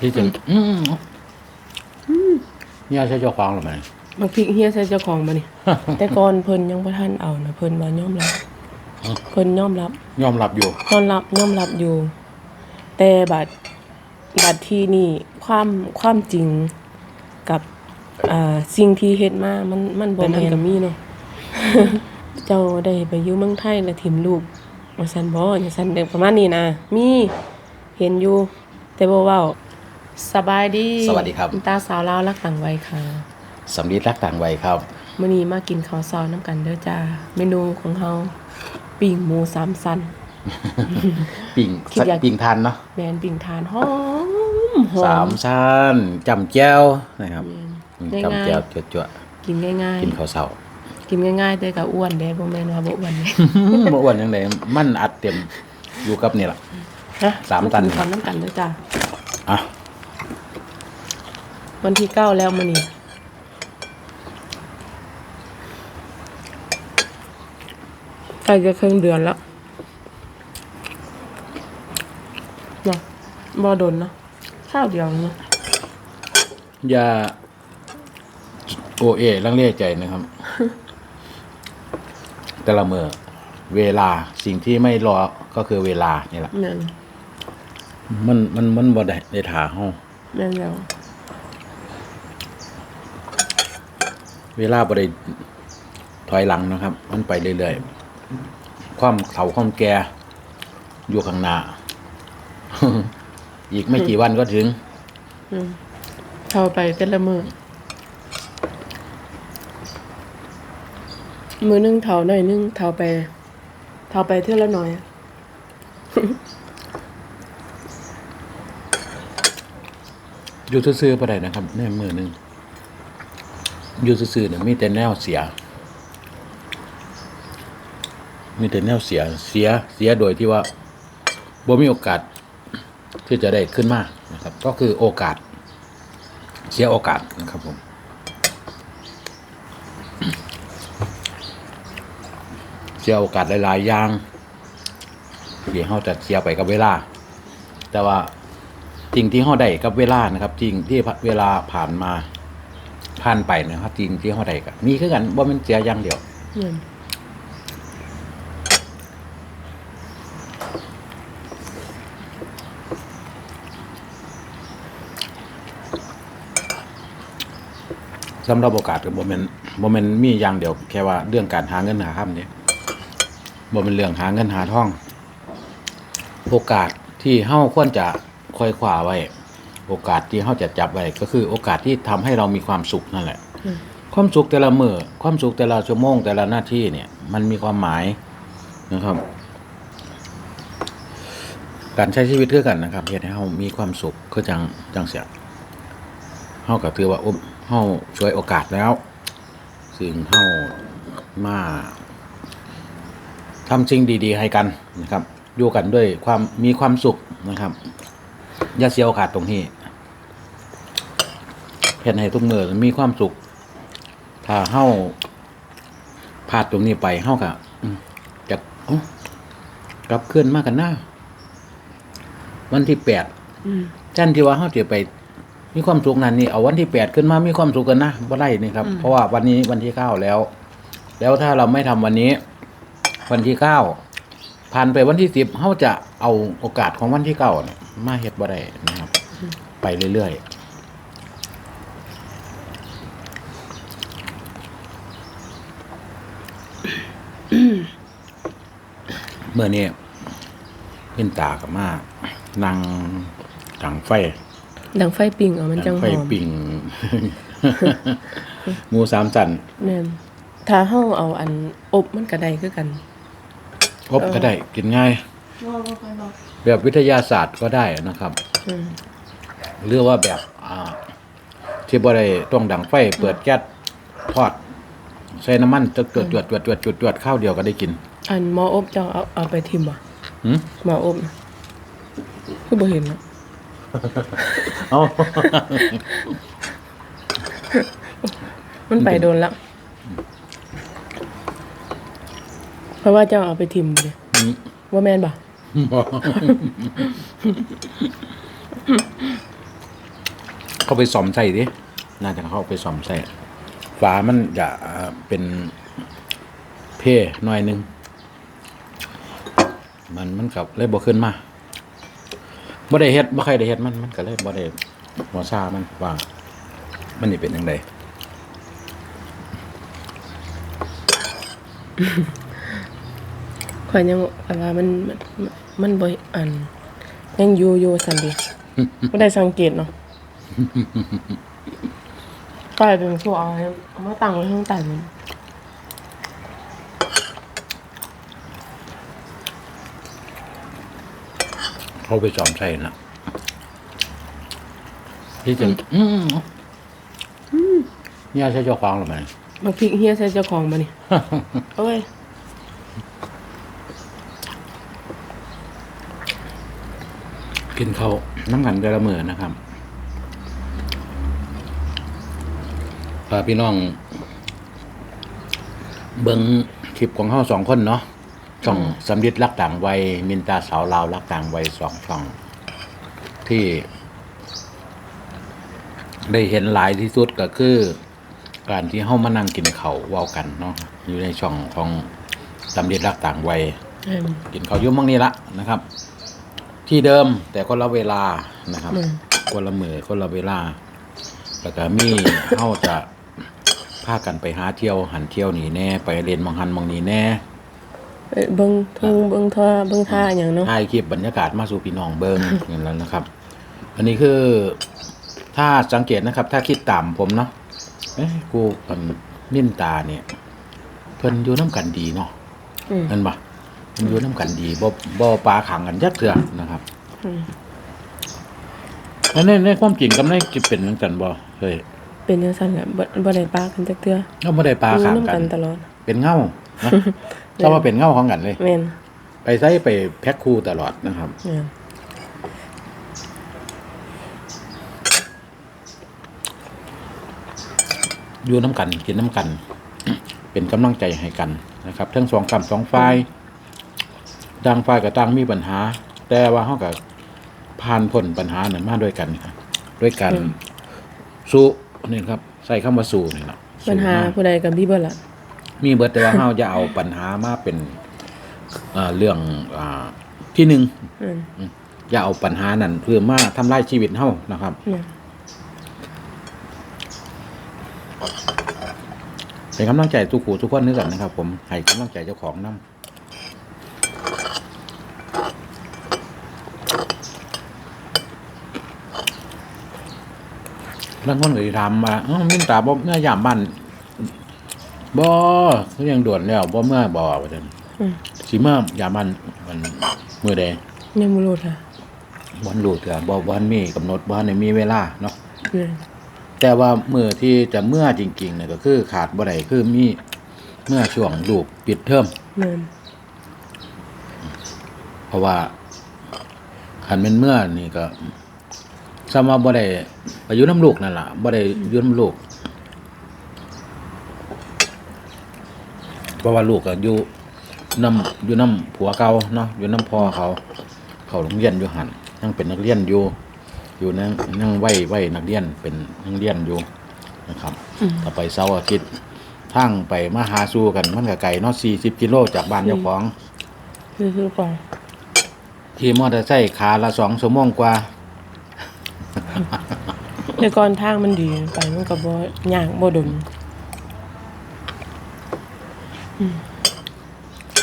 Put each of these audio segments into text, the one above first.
ที่จริงอืมเนี่ยใช่เจ้าของหรือไม่บักพริกเฮียใส่เจ้าของมานี่ แต่ก่อนเพิ่นยังบ่ทันเอานะเพิ่นว่ายอมรับเพิ่นยอมรับ ยอมรับอยู่ยอมรับยอมรับอยู่ แต่บัดบัดที่นี่ความความจริงกับอ่าสิ่งที่เฮ็ดมามันมันบ่แม่นก็มีเนาะเจ้าได้ไปอยู่เมืองไทยแล้วถิ่มลูกว่าซั่นบ่จังซั่นเด้อประมาณนี้นะมีเห็นอยู่ แต่บ่เว้า สบายดีสวัสดีครับณตาสาวลาวรักต่างวัยค่ะสำลีรักต่างวัยครับ มื่อนี้มากินข้าวซอยน้ำกันเด้อจ้า เมนูของเฮาปิ้งหมูสามสัน ปิ่งคิดอยาก ปิ่งทานเนาะแมนปิ้งทานหอมหอสามมชั้นจำแจ้วนะครับง่ายๆจำแจ้วจวดกินง่ายๆกินข้าวเช้าๆกินง่ายๆแต่ก็อ้วนเด้บ่แม่นว่าบ่อ้วนเด้เมื่อวันยังไงมันอัดเต็มอยู่กับนี่แหละฮะสามตัน กิข้าวน้ำกันเด้อจ้าอะ วันที่เก้าแล้วมื้อนี้ใกล้จะครึ่งเดือนแล้วเนาะบ่โดนเนาะข้าวเดียวเนาะอย่าโอเอลังเลใจนะครับ แต่ละเมื่อเวลาสิ่งที่ไม่รอก็คือเวลานี่แหละ แม่นมันมันมันบ่ได้ในถาเฮาแม่นแล้ว เวลาบ่ได้ถอยหลังนะครับ มันไปเรื่อยๆ ความเฒ่าความแก่อยู่ข้างหน้า อีกไม่กี่วันก็ถึงอืมเข้าไปแต่ละมือ มือหนึงเท่าหน่อยหนึงเท่าไป เท่าไปเท่าละหน่อยอะอยู่ซื่อๆบ่ได้นะครับในมือหนึง อยู่ซื่อๆเนี่ยมีแต่แนวเสีย มีแต่แนวเสีย เสีย เสียโดยที่ว่าบ่มีโอกาสที่จะได้ขึ้นมานะครับ ก็คือโอกาส เสียโอกาสนะครับผมเสียโอกาสหลายๆอย่างที่เราจะเสียไปกับเวลา แต่ว่าสิ่งที่เราได้กับเวลานะครับสิ่งที่เวลาผ่านมา ผ่านไปนะครับสิ่งที่เราได้ก็มีคือกันว่ามันเสียอย่างเดียวเนี่ยสำหรับโอกาสกับโมเมนโมเมนมีอย่างเดียวแค่ว่าเรื่องการหาเงินหาค่ำเนี่ยโมเมนเรื่องหาเงินหาทอง โอกาสที่เฮาควรจะคอยคว้าไว้ โอกาสที่เฮาจะจับไว้ก็คือโอกาสที่ทำให้เรามีความสุขนั่นแหละ ความสุขแต่ละมือความสุขแต่ละชั่วโมงแต่ละหน้าที่เนี่ย มันมีความหมายนะครับ การใช้ชีวิตคือกันนะครับเฮ็ดให้เฮามีความสุขคือจังจังเสียเฮาก็ถือว่าอุ้มเฮาช่วยโอกาสแล้วซึ่งเฮามาทำสิ่งดีๆให้กันนะครับอยู่กันด้วยความมีความสุขนะครับ อย่าเสียโอกาสตรงนี้ เฮ็ดให้ทุกมือมีความสุข ถ้าเฮาพลาดตรงนี้ไปเฮาก็อืมจะเอ้ากลับเคลื่อนมากันหน้า วันที่แปดอืมจันที่ว่าเฮาจะไป มีความสุขนั้นนี่เอาวันที่แปดขึ้นมามีความสุขกันนะบ่ได้นี่ครับ เพราะว่าวันนี้วันที่เก้าแล้ว แล้วถ้าเราไม่ทำวันนี้ วันที่เก้าผ่านไปวันที่สิบเฮาจะเอาโอกาสของวันที่เก้าเนี่ยมาเฮ็ดบ่ได้นะครับ ไปเรื่อยๆ มื่อนี้พินตากับมานั่งถังไฟดังไฟปิ้งเอามันจังหไฟอมปิ่งหมูสามสันแม่นถ้าเฮาเอาอันอบมันก็ได้คือกันอบก็ได้กินง่ายแบบวิทยาศาสตร์ก็ได้นะครับอืมหรือว่าแบบอ่าที่บ่ได้ต้องดังไฟ เปิดแก๊สทอดใส่น้ำมันจดจวดจวดจวดจวดจวดจวดข้าวเดียวก็ได้กิน อันหมออบเจ้าเอาเอาไปทิมบ่หืมหมออบนะคือบ่เห็นเนาะเอามันไปโดนแล้ว เพราะว่าเจ้าเอาไปทิมบ่ดิหืม ว่าแม่นบ่เขาไปซ่อมใส่ดิน่าจะเข้าไปซ่อมใส่ฝามันจะเอ่อเป็นเพ่หน่อยหนึง มันมันกับเลยบ่ขึ้นมาบ่ได้เฮ็ดบ่ใครได้เฮ็ดมันมันก็เลยบ่ได้หัวซามันว่ามันนี่เป็นจังไดข่อยยังอันว่ามันมันมันบ่อัน ยังอยู่อยู่ซั่นดิบ่ได้สังเกตเนาะกลายเป็นผู้เอาให้เอามาตั้งไว้ข้างใต้มัน เขาไปซ่อมใส่น่ะที่จริงอืมอืมเนี่ยใช่เจ้าของหรือไม่มาพริกเฮียใส่เจ้าของบ่นี่ โอ้ยกินเขาวน้ำกันแต่ละมือนะครับพาพี่น้อง เบิงคลิปของเขาสองคนเนาะ ช่องสำลิดรักต่างวัยมินตาสาวลาวรักต่างวัยสองช่อง ที่ ได้เห็นหลายที่สุดก็คือ การที่เฮามานั่งกินเขาวเว้ากันเนาะอยู่ในช่องของสำลิดรักต่างวัยอืมกินข้าวยุ่มบ้างนี่ละนะครับ ที่เดิมแต่คนละเวลานะครับอืมคนละมือคนละเวลาแล้วก็มีเข้าจะพากันไปหาเที่ยวหันเที่ยวหนีแน่ ไปเรียนมองหันมองนีแน่ เอ้ยเบิ่งทุ่งเบิ่งท่อเบิ่งท่าหยังเนาะถ่ายคลิปบรรยากาศมาสู่พี่น้องเบิงอย่างนั้นนะครับ อันนี้คือ ถ้าสังเกตนะครับ ถ้าคิดตามผมเนาะเอ้ยกูอันนิ่นตาเนี่ย เพิ่นอยู่น้ำกันดีเนาะอืมนั่นปะเพิ่นอยู่น้ำกันดีบ่บ่ปลาขังกันยักเถื่อนะครับอืมแล้วในในความจริงกับในจิเป็นจังกันบ่เฮ้ยเป็นจังซั่นแหละบ่บ่ได้ปากันจักเทื่อเราไม่ได้ปลาอยู่ขามนํกักันนตลอดเป็นเง่า นะชอบมาเป็นเง่าของกันเลย แม่นไปใช้ไปแพ็คคู่ตลอดนะครับ แม่นอยู่น้ำกันกินน้ำกัน เป็นกำลังใจให้กันนะครับ ทั้งสองกำสองฝ่ายต่างฝ่ายกับต่างมีปัญหา แต่ว่าเขากับผ่านพ้นปัญหานั้นมาด้วยกันครับด้วยกันสู้นี่ครับ ใส่คำว่าสู้นี่แหละปัญหาสู้มผู้ใดก็มีเบิดล่ะ มีเบิดแต่ว่าเฮาจะเอาปัญหามาเป็นเอ่อเรื่องอ่าที่หนึ่งอืมอย่าเอาปัญหานั้นเพื่อมาทำลายชีวิตเฮานะครับแม่นเป็นกำลังใจทุกขู่ทุกคนนึกกันนะครับ ผมให้กำลังใจเจ้าของน้ำแล้วคนก็สิถามมาอ้าวมินตาบ่เมื่อยามบ้าน บ่เขายังด่วนแล้วบ่เมื่อบ่ว่าซั่นอืม สิเมื่อยามบ้านมันมื้อใดยังบ่รู้ค่ะบ่รู้เถื่อบ่บ่ทันมีกำหนดบ่ทันได้มีเวลาเนาะแม่นแต่ว่าเมื่อที่จะเมื่อจริงๆเนี่ยก็คือขาดบ่ได้คือมีเมื่อช่วงลูกปิดเทอมแม่นเพราะว่าคันเป็นเมื่อนี่ก็สำว่าบ่ได้ไปอยู่น้ำลูกนั่นล่ะบ่ได้อยู่น้ำลูก เพราะว่าลูกก็อยู่น้ำอยู่น้ำผัวเก่าเนาะอยู่น้ำพ่อเขา เขาโรงเรียนอยู่หันยังเป็นนักเรียนอยู่ อยู่นั่งนั่งไหวไหวนักเรียนเป็นนักเรียนอยู่นะครับอืมถ้าไปเสาร์อาทิตย์ทางไปมาหาสู่กันมันก็ไกลเนาะ40กิโลจากบ้านเจ้าของคือๆก่อนขี่มอเตอร์ไซค์ขาละสองชั่วโมงกว่าแต่ก่อนทางมันดีไปมันก็บ่ยากบ่ดนอืม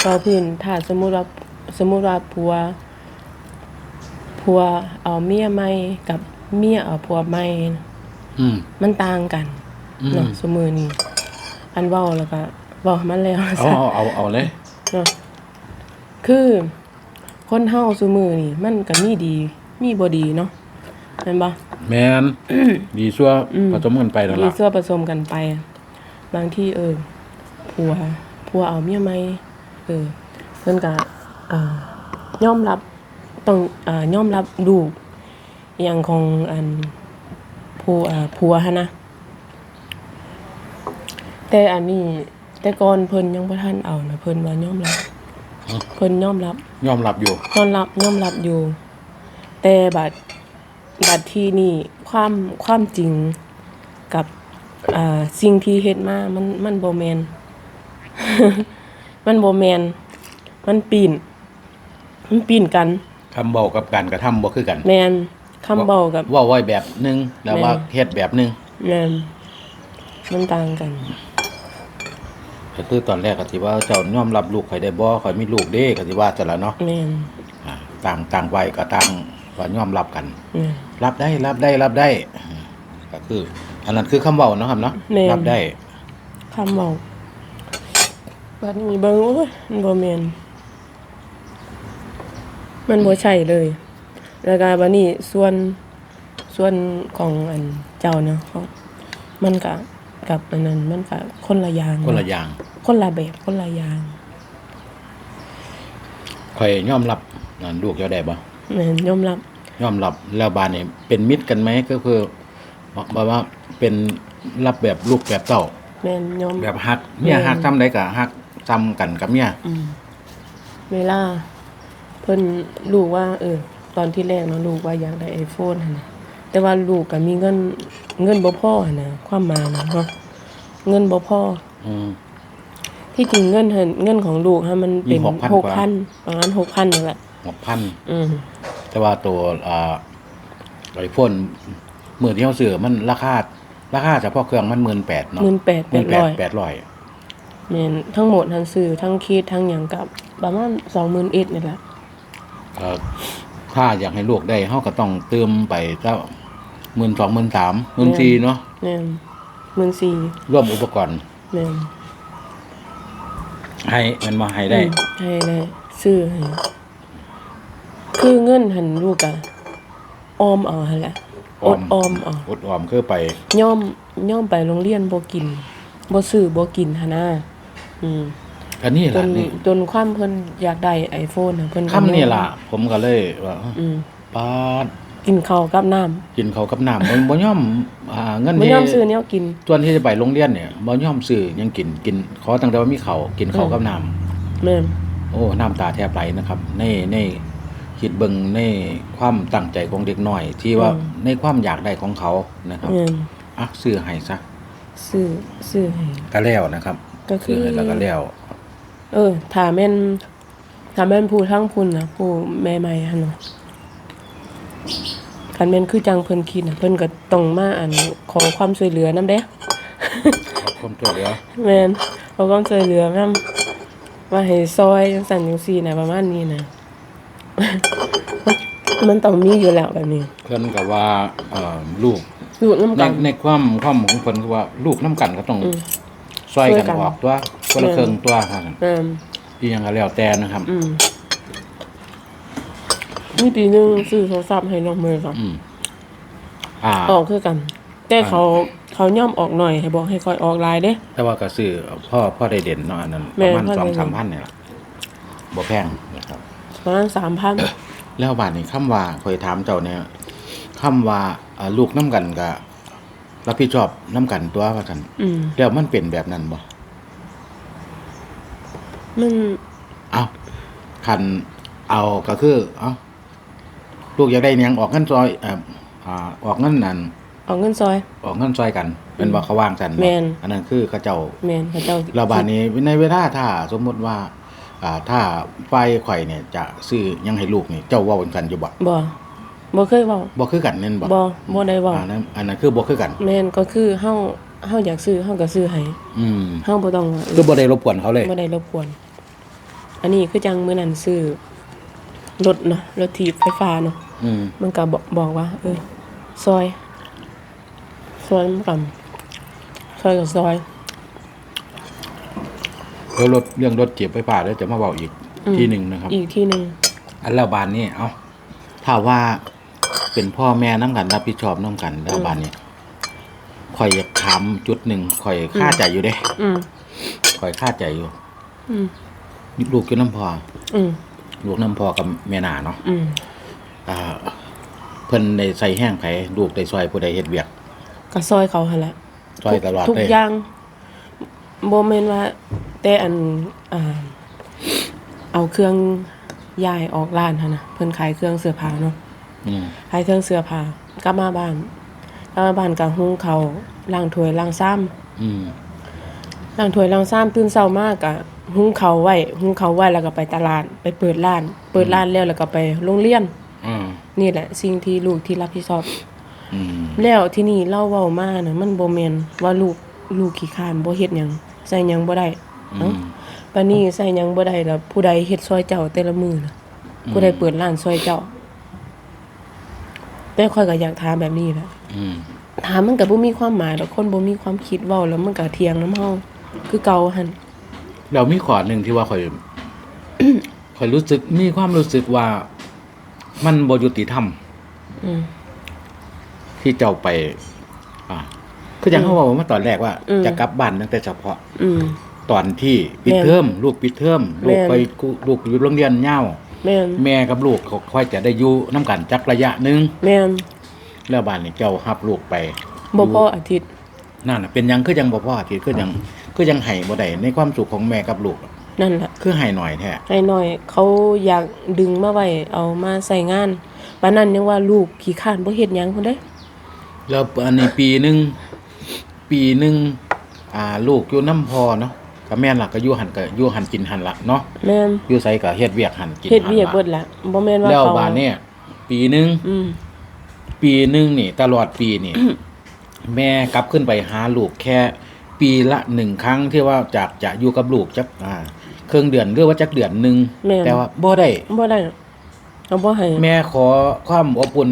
ก็พื้นถ้าสมมุติว่าสมมุติว่าผัว ผัวเอาเมียใหม่กับเมียเอาผัวใหม่อืมมันต่างกันอืมเนาะสมือนี้อันเว้าแล้วก็เว้าให้มันแล้วเอาเอาเอาเอาเลย เนาะคือคนเฮาสมือนี่มันก็มีดี มีบ่ดีเนาะแม่นบ่ แมนดีซัวอืมผสมกันไปนั่นมีล่ะ เสื้อผสมกันไป บางที่เออผัว ผัวเอาเมียไหมเออเพิ่นก็อ่ายอมรับต้องอ่ายอมรับลูกอหย่างของอันผู้อ่าผัวหันนะแต่อันนี้แต่ก่อนเพิ่นยังบ่ทันเอานะเพิ่นว่ายอมรับเพิ่นยอมรับยอมรับอยู่ยอมรับยอมรับอยู่ แต่บัดบัดที่นี่ความความจริงกับอ่าสิ่งที่เฮ็ดมามันมันบ่แม่น มันบ่แม่นมันปีน มันปีนกัน คำเบากับการกระทำบ่คือกันแม่นคำเบากับเว่าไว้แบบหนึงแล้วว่าแม่นเฮ็ดแบบหนึงแม่นมันต่างกัน ก็คือตอนแรกก็สิว่าเจ้ายอมรับลูกข่อยได้บ่ข่อยมีลูกเด้ก็สิว่าจังละเนาะแม่นอ่าต่างต่างวัยก็ต่างว่ายอมรับกัน แม่นรับได้รับได้รับได้ก็คือ อันนั้นคือคำเว้าเนาะครับเนาะแม่น รับได้ คำเบา บัดนี้เบิ่งโอ้ยมันบ่แม่นมันบ่ใช่เลย แล้วก็บัดนี้ส่วนส่วนของอันเจ้าเนาะเขามันก็กับอันนั้นมันก็คนละอย่างคนละอย่าง คนละแบบคนละอย่างข่อยยอมรับนั่นลูกเจ้าได้บ่แม่นยอมรับยอมรับแล้วบานนี่เป็นมิตรกันไหมก็คือบอกว่าเป็นรับแบบลูกแบบเต้าแม่นยอมแบบฮักเมียฮักซ้ำใดก็ฮัก ซ้ำกันกับเมียอืมเวลา เพิ่นลูกว่า เออ ตอนที่แรกเนาะลูกว่าอยากได้ iPhone หั่นน่ะแต่ว่าลูกก็มีเงิน เงินบ่พอหั่นน่ะความหมายนะเนาะเงินบ่พอ อืม ที่จริงเงินหั่นเงินของลูกฮะมันเป็นมี6,000กว่า6,000ประมาณ6,000นั่นแหละหกพัน อืม แต่ว่าตัวอ่าไอโฟนมือที่เขาซื้อมันราคาราคาเฉพาะเครื่องมันหมื่นแปดเนาะ18,800หมื่นแปดแปดร้อย แม่นทั้งหมดทั้งซื้อทั้งคิดทั้งหยังกับประมาณ20,000เอ็ดนี่แหละเอ่อถ้าอยากให้ลูกได้เขาก็ต้องเติมไปเจ้าหมื่นสองหมื่นสามหมื่นสี่เนาะแม่น14,000ร่วมอุปกรณ์แม่นให้มันมาให้ได้อืมให้ได้ซื้อให้คือเงินหันลูกอะออมเอาหั่นแหละอดออมเอา อดออมคือไป ย่อมย่อมไปโรงเรียนบ่กินบ่ซื้อบ่กินหั่นนะ อืมอันนี้จล่ะนนี่จนความเพิ่นอยากได้ iPhone น่ะเพิ่นก็คำนี่ล่ะ ผมก็เลยว่าอืมปาดกินข้าวกับน้ำกินเขาวกับน้ำมันบ่ยอมอ่าเงินบ่ที่ยอมซื้อแนวกิน ส่วนที่จะไปโรงเรียนเนี่ยบ่ยอมซื้อหยังกินกินขอตั้งแต่ว่ามีเขาวกินเขาวกับน้ำ แม่นโอ้ น้ำตาแทบไหลนะครับ ใน ในคิดเบิงในความตั้งใจของเด็กน้อย ที่ว่าในความอยากได้ของเขานะครับแม่นอะซื้อให้ซะซื้อซื้อให้ก็แล้วนะครับ ก็คือซื้อให้แล้วก็แล้วเออถ้าแม่นถ้าแม่นผู้ทั้งพุ่นน่ะผู้แม่ใหม่หั่นน่ะคันแม่นคือจังเพิ่นคิดน่ะเพิ่นก็ต้องมาอันขอความช่วยเหลือนำเด้ขอบคุณตัวเหลือแม่นเขาก็ช่วยเหลือนำว่าให้ซอยจังซั่นจังซี่นะประมาณนี้นะมันต้องมีอยู่แล้วแบบนี้เพิ่นก็ว่าเอ่อลูก อยู่นำในกัน ในความความของเพิ่นคือว่าลูกน้ำกันก็ต้องอืม ช่วยกันช่วยกันออกตัวคนละแม่นเครื่องตัวครับแม่นอีหยังก็แล้วแต่นะครับ อืมมีปีหนึงซื้อโทรศัพท์ให้น้องเมย์ครับ อืมอ่า ออกคือกัน แต่เขาเขาย่อมออกหน่อยให้บอกให้คอยออกหลายเด้ แต่ว่าก็ซื้อพ่อพ่อได้เด่นเนาะอันนั้นแม่ประมาณพ่อสได้องเด่น สามพันเนี่ยล่ะบ่แพงนะครับ ประมาณสามพัน แล้วบาดนี้คำว่าคอยถามเจ้าเนี่ยคำว่าเอ่อลูกน้ำกันก็ รับผิดชอบน้ำกันตัวว่าซั่นอืมแล้วมันเป็นแบบนั้นบ่มันเอาคันเอาก็คือเอาลูกอยากได้หยังออกเงินซอยเอ่ออ่าออกเงินนั่นเอาเงินซอย ออกเงินซอยกันเป็นว่าเขาว่างกันบ่แม่น อันนั้นคือเขาเจ้า แมนพระเจ้าเราบาดนี้ในเวลาถ้าสมมุติว่าอ่าถ้าไฟข่อยเนี่ยจะซื้อหยังให้ลูกนี่เจ้าเว้ากันอยู่บ่บ่ บ่เคยเว้าบ่คือกันแม่นบ่บ่บ่ได้เว้าอันนั้นอันนั้นคือบ่คือกันแม่นก็คือเฮาเฮาอยากซื้อเฮาก็ซื้อให้อืมเฮาบ่ต้องว่าเอคืออบ่ได้รบกวนเขาเลยบ่ได้รบกวน อันนี้คือจังมื้อนั้นซื้อรถเนาะรถถีบไฟฟ้าเนาะอืมมันก็บอกบอกว่า เออซอยซอยมันกันซอยกับซอยเดี๋ยวรถเรื่องรถเจ็บไฟฟ้าเดี๋ยวจะมาเว้าอีกอืมทีหนึงนะครับ อีกที่หนึงอันแล้วบานนี้เอ้าถ้าว่า เป็นพ่อแม่นํกันรับผิดชอบนํกันแล้วบานนี้ข่อยอยากถามจุดหนึ่งข่อยคาใจอยู่เด้อืมข่อยคาใจอยู่ อืมลูกอยู่น้ำพออืมลูกน้ำพอกับแม่นาเนาะอืมอ่า เพิ่นได้ใส่แห้งไผลูกได้ซอยผู้ใดเฮ็ดเวียก ก็ซอยเขาหั่นแหละซอยตลอดทุกเลย อย่างบ่แม่นว่า แต่อันอ่าเอาเครื่องย้ายออกร้านหั่นน่ะเพิ่นขายเครื่องเสื้อผ้าเนาะอืม ขายเครื่องเสื้อผ้ากลับมาบ้านกลับมาบ้านก็หุงข้าวล้างถ้วยล้างซ้ำอืมล้างถ้วยล้างซ้ำตื่นเช้ามากก็หุงข้าวไว้หุงข้าวไว้แล้วก็ไปตลาด ไปเปิดร้าน เปิดร้านแล้วแล้วก็ไปโรงเรียน อืมนี่แหละ สิ่งที่ลูกที่รับผิดชอบ อืมแล้วที่นี่เล่าเว้ามาน่ะมันบ่แม่นว่าลูกลูกขี้คร้านบ่เฮ็ดหยังใส่หยังบ่ได้อืเอ้ามปานนี้ใส่หยังบ่ได้แล้วผู้ใดเฮ็ดซอยเจ้าแต่ละมื้อน่ะผู้ใดเปิดร้านซอยเจ้า แต่ข่อยก็อยากถามแบบนี้แหละอืมถามมันก็บ่มีความหมายดอกคนบ่มีความคิดเว้าแล้วมันก็เถียงนํเฮาคือเก่าหั่น เรามีขอหนึ่งที่ว่าคอย คอยรู้สึกมีความรู้สึกว่า มันบยุติธรรมอืม ที่เจ้าไป อ่าคืออย่างเขาบอกมาตอนแรกว่า อืม จะกลับบ้านตั้งแต่เฉพาะ อืม ตอนที่ปิดแม่นเทอมลูกปิดเทอมลูกแม่นไปกูลูกอยู่โรงเรียนเง่า แม่นแม่กับลูกเขาค่อยจะได้อยู่น้ำกันจักระยะหนึ่งแม่นแล้วบ้านนี่เจ้าฮับลูกไปบ่พออยู่อาทิตย์นั่นน่ะเป็นหยังคือยังบ่พอที่คือยังคือยังให้บ่ได้ในความสุขของแม่กับลูก นั่นล่ะคือให้หน่อยแท้ให้หน่อยเขาอยากดึงมาไว้เอามาใส่งานปานนั้นยังว่าลูกขี้ข้านบ่เฮ็ดหยังพุ่นเด้แล้วอันนี้ปีหนึ่งปีหนึ่งอ่าลูกอยู่น้ำพอเนาะ ก็แม่นล่ะก็อยู่หันก็อยู่หันกินหันละเนาะแม่นอยู่ไสก็เฮ็ดเวียกหันกินเฮ็ดเวียกหัเบินดละบ่แม่นว่าแล้วเขาบานเนี่ยปีหนึ่งอืมปีหนึ่งนี่ ตลอดปีนี่ แม่กลับขึ้นไปหาลูกแค่ ปีละหนึ่งครั้งที่ว่าจากจะอยู่กับลูกจักอ่าเครื่องเดือนหรือว่าจักเดือนหนึ่งแม่นแต่ว่าบ่ได้ บ่ได้เอาบ่ให้ แม่ขอความอบอุ่น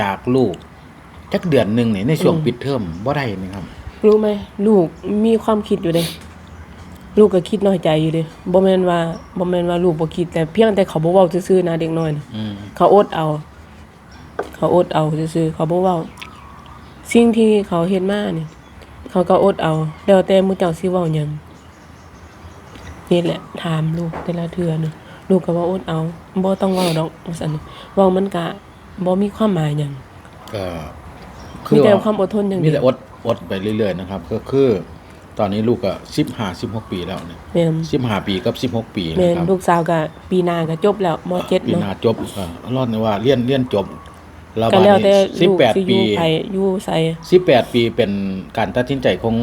จากลูกจักเดือนหนึ่งนี่ในช่วงอืม ปิดเทอมบ่ได้นะครับ รู้ไหมลูกมีความคิดอยู่เด้ ลูกก็คิดน้อยใจอยู่เด้บ่แม่นว่าบ่แม่นว่าลูกบ่คิดแต่เพียงแต่เขาบ่เว้าซื่อๆนะเด็กน้อยน่ะอืมเขาอดเอา เขาอดเอาซื่อๆเขาบ่เว้าสิ่งที่เขาเฮ็ดมาเนี่ยเขาก็อดเอาแล้วแต่หมู่เจ้าสิเว้าหยังนี่แหละถามลูกแต่ละเทื่อน่ะลูกก็ว่าอดเอาบ่ต้องเว้าดอกว่าซั่นน่ะเว้ามันก็บ่มีความหมายหยังก็มีแต่ความอดทนอย่างมีเดีแต่ยวอดอดไปเรื่อยๆนะครับ ก็คือ ตอนนี้ลูกก็สิบห้าสิบหกปีแล้วเนี่ยแม่นสิบห้าปีกับสิบหกปีแม่นะนครับลูกสาวก็ปีหน้าก็จบแล้วม .7 ปีหเนาะน้าจบก็รอดในว่าเรียนเรียนจบแล้วก็บาดแล้วแต่นี้สิบลูกแปดสิอปียู่ไผอยู่ไส สิบแปดปีเป็นการตัดสินใจของ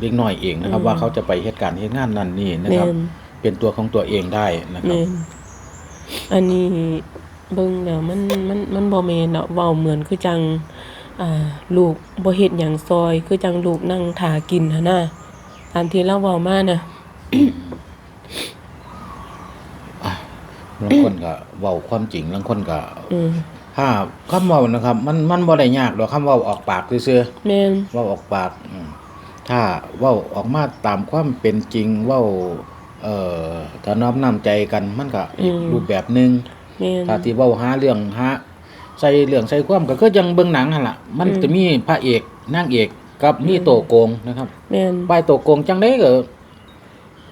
เด็กน้อยเองนะครับ อืม ว่าเขาจะไปเหตุการณ์เหตุงานนั้นนี่นะครับ แม่น เป็นตัวของตัวเองได้นะครับ แม่นอันนี้เบิ่งแล้วมันมันมันบ่แม่นเนาะเว้าเหมือนคือจังอ่าลูกบ่เฮ็ดหยังซอย คือจังลูกนั่งท่ากินหั่นน่ะ ตามที่เราเว้ามาน่ะบางคนก็เว้าความจริงบางคนก็อืม ถ้าคำเว้านะครับ มันมันบ่ได้ยากหรอกคำเว้าออกปากซื่อๆแม่นเว่าออกปากอืมถ้าเว่าออกมาตามความเป็นจริงเว่าเอ่อถ้าน้อมนำใจกันมันก็อีกรูปแบบหนึ่งแม่น ถ้าที่เว้าหาเรื่องหาใส่เรื่องใส่ความก็คือยังเบิ่งหนังหั่นล่ะ มันอืม จะมีพระเอกนางเอก กับมีโตโกงนะครับแม่นป้ายโตโกงจังได้ก็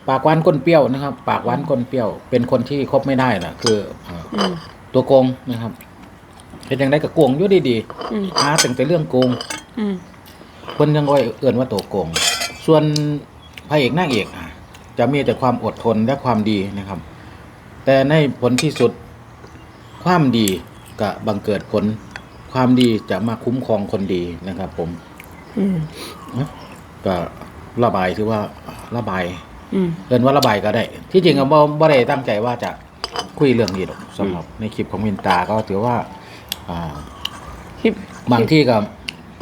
ปากหวานก้นเปรี้ยวนะครับ ปากหวานก้นเปรี้ยว เป็นคนที่คบไม่ได้น่ะคือเอ่ออืมตัวโกงนะครับเป็นจังไดก็โกงอยู่ดีอืมๆหาแต่แต่เรื่องโกง อืมคนยังอ้อยเอื่นว่าโตโกง ส่วนพระเอกนางเอกอะจะมีแต่ความอดทนและความดีนะครับ แต่ในผลที่สุดความดีก็บังเกิดผล ความดีจะมาคุ้มครองคนดีนะครับ ผม อืมก็ระบายถือว่าระบายอืม เอินว่าระบายก็ได้ ที่จริงก็บ่บ่ได้ตั้งใจว่าจะคุยเรื่องนี้หรอกสำหรับในคลิปของมินตาก็ถือว่า อ่า คลิป บางที่ก็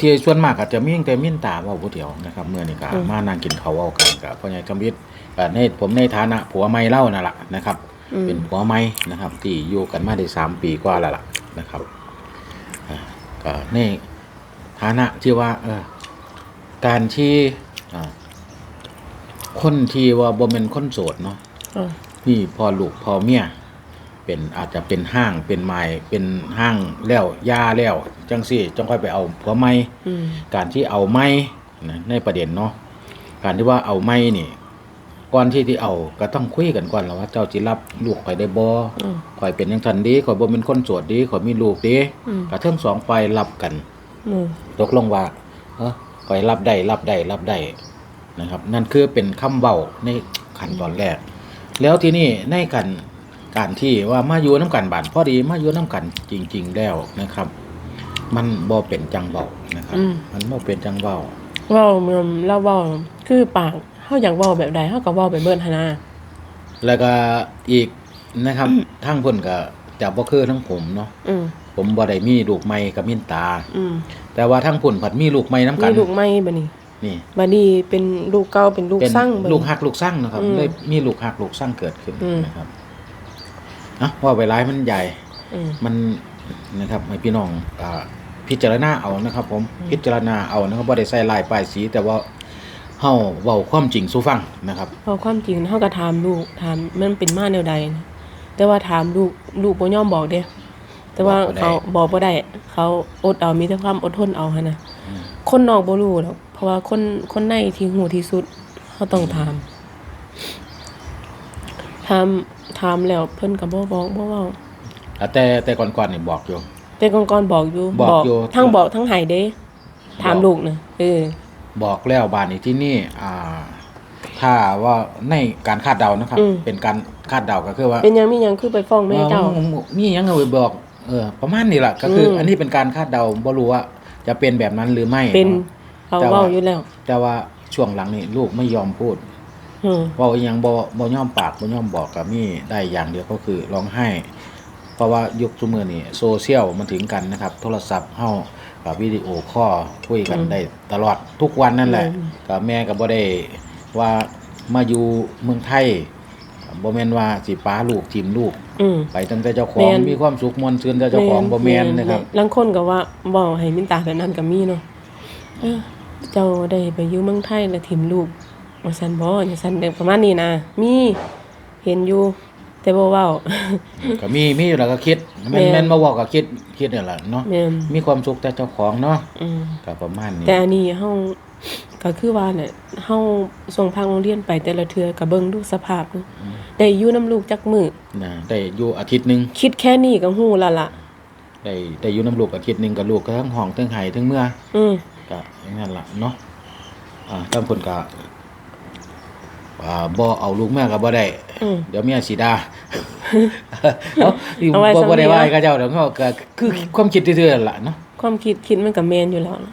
ที่ส่วนมากอาจจะมีแต่มินตาเว่าผู้เดียวนะครับเมื่อนี่ก็อืม มานั่งกินเขาวเว้ากันกับพ่อใหญ่คำวิทย์ก็ในผมในฐานะผัวไม่เล่านั่นแหละนะครับ อืมเป็นผัวไม่นะครับ ที่อยู่กันมาได้สามปีกว่าแล้วล่ะนะครับอ่าก็ในฐานะที่ว่าเออ การที่อ่าคนที่ว่าบ่เป็นคนโสดเนาะอ่านี่พ่อลูกพ่อเมียเป็นอาจจะเป็นห้างเป็นไม้เป็นห้างแล้วยาแล้วจังซี่จังค่อยไปเอาผัวไม้อืมการที่เอาไม้นะในประเด็นเนาะการที่ว่าเอาไม้นี่ก่อนที่ที่เอาก็ต้องคุยกันก่อนแล้วว่าเจ้าจิรับลูกข่อยได้บ่อืม ข่อยเป็นจังซั่นดีข่อยบ่เป็นคนโสดดีข่อยมีลูกดีอืมก็ทั้งสองฝ่ายรับกัน อืมตกลงว่าเออ ข่อยรับได้รับได้รับได้นะครับ นั่นคือเป็นคำเว้าในขั้นตอนแรก แล้วที่นี่ในกันการที่ว่ามาอยู่น้ำกันบานพอดีมาอยู่น้ำกันจริง ๆ แล้วนะครับ มันบ่เป็นจังเบานะครับอืมมันบ่เป็นจังเบาเว้าเมือมเล่าเว้าคือปากเฮาอยากเว้าแบบใดเฮาก็เว้าไปเบิดหั่นนะแล้วก็อีกนะครับทั้งเพิ่นก็จะบ่คือทั้งผมเนาะอืม ผมบ่ได้มีลูกใหม่กับมินตา อืมแต่ว่าทั้งพุ่นผัดมีลูกใหม่นํกัมีนลูกใหม่บัดนี้นี่บัดนี้เป็นลูกเก่าเป็นลูกเป็นสร้างบัดลูกนี้หักลูกสร้างนะครับอืมเลยมีลูกหักลูกสร้างเกิดขึ้นอืม นะครับอะว่าไปร้ายมันใหญ่ อืม มันนะครับให้พี่น้องอ่าพิจารณาเอานะครับ ผมพิจารณาเอานะครับบ่ได้ใส่ลายป้ายสี แต่ว่าเฮาเว้าความจริงสู่ฟังนะครับ เพราะความจริงเฮาก็ถามลูกถามมันเป็นมาแนวใดนะแต่ว่าถามลูกลูกบ่ยอมบอกเด้ แต่ว่าบอกบ่ได้เขาบอกบ่ได้ เขาอดเอามีแต่ความอดทนเอาหั่นน่ะคนนอกบ่รู้หรอกเพราะว่าคนคนในที่หูที่สุดเฮาต้องถามถามถามแล้วเพิ่นก็บ่บอกบ่เว้าอะแต่แต่ก่อนๆนี่บอกอยู่แต่ก่อนๆบอกอยู่บอกอยู่ทั้งบอกทั้งใหายเด้ ถามลูกน่ะเออบอกแล้วบ้านนี้ที่นี่ อ่า ถ้าว่าในการคาดเดานะครับอืมเป็นการคาดเดาก็คือว่า เป็นหยังมีหยังคือไปฟ้องแม่เจ้าออมีหยังเอาไปบอก เออ ประมาณนี้แหละก็คืออม อันนี้เป็นการคาดเดาบ่รู้ว่าจะเป็นแบบนั้นหรือไม่เป็นนาะเขาแต่ว่าเว้าอยู่แล้วแต่ว่าช่วงหลังนี่ลูกไม่ยอมพูดอืมเว่าอหยังบ่บ่ยอมปากบ่ยอมบอกกับมีได้อย่างเดียวก็คือร้องไห้ เพราะว่ายุคสมือนี่โซเชียลมันถึงกันนะครับ โทรศัพท์เฮากับวิดีโอคอลคุยกันได้ตลอดทุกวันนั่นแหละกับแม่ก็บ่ได้ว่ามาอยู่เมืองไทย บ่แม่นว่าสิป้าลูกทิมลูก อืม ไปตั้งแต่เจ้าของแม่น มีความสุขมวลซื่นแต่เจ้าของบ่แม่นนะครับ ลางคนก็ว่าบ่ให้มินตาแบบนั้นก็มีเนาะเออเจ้าได้ไปอยู่เมืองไทยแล้วถิ่มลูกว่าซั่นบ่จังซั่นเด็กประมาณนี้นะมีเห็นอยู่แต่บ่เว้า ก็มีมีอยู่แล้วก็คิดแม่นแม่น แม่นมาบอกก็คิดคิดนี่แหละเนาะแม่นมีความสุขแต่เจ้าของเนาะอืมก็ประมาณนี้แต่อันนี้เฮา ก็คือว่าเนี่ยเฮาส่งทางโรงเรียนไปแต่ละเทื่อก็เบิ่งดูสภาพดูได้อยู่นํลูกจักมื้อนะได้อยู่อาทิตย์หนึงคิดแค่นี้ก็ฮู้แล้วล่ะ ได้ได้อยู่น้ำลูกอาทิตย์หนึงกับลูกก็ทั้งห้องทั้งไห้ทั้งเมื่ออืมก็อย่างนั้นล่ะเนาะอ่าทั้งคนก็อ่าบ่เอาลูกแม่ก็บ่ได้ อืม เดี๋ยวเมียสิด่าเนาะเอาไว้บ่บ่ได้สำเนียง ว่าให้เขาเจ้าเดี๋ยวเขาก็คือความคิดซื่อๆนั่นล่ะเนาะความคิดคิดมันก็แม่นอยู่แล้วนะ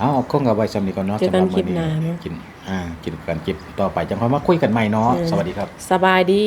เอาคงกับไว้สำนี้ก่อนเนาะเจอกันสำหรับคลิปหน้าเนอะกินอ่ากินกันคลิปต่อไปจังค่อยมาคุยกันใหม่เนาะเออสวัสดีครับ สบายดี